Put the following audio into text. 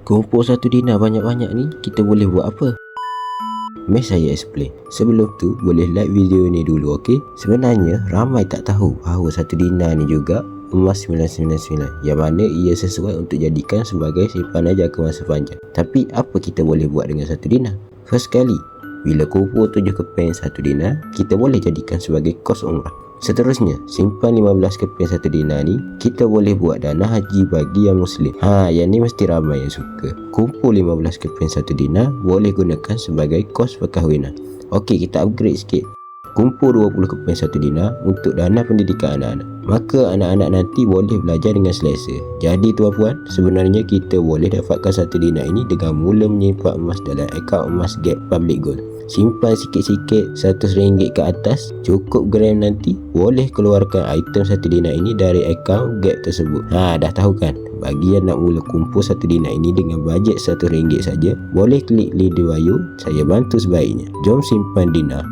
Kumpul satu dinar banyak-banyak ni kita boleh buat apa? Mari saya explain. Sebelum tu boleh like video ni dulu okey? Sebenarnya ramai tak tahu bahawa satu dinar ni juga emas 999 yang mana ia sesuai untuk jadikan sebagai simpanan jangka masa panjang. Tapi apa kita boleh buat dengan satu dinar? First kali, bila kumpul 7 keping satu dinar, kita boleh jadikan sebagai kos umrah. Seterusnya, simpan 15 keping satu dinar ni, kita boleh buat dana haji bagi yang muslim. Ha, yang ni mesti ramai yang suka. Kumpul 15 keping satu dinar, boleh gunakan sebagai kos perkahwinan. Okey, kita upgrade sikit. Kumpul 20 keping satu dinar untuk dana pendidikan anak-anak. Maka anak-anak nanti boleh belajar dengan selesa. Jadi tuan-puan, sebenarnya kita boleh dapatkan satu dinar ini dengan mula menyimpan emas dalam akaun emas Gap Public Gold. Simpan sikit-sikit RM100 ke atas Cukup gram nanti Boleh keluarkan item satu dinar ini dari akaun Gap tersebut Ha dah tahu kan bagi yang nak mula kumpul satu dinar ini dengan bajet RM100 saja Boleh klik link di bio Saya bantu sebaiknya Jom simpan dinar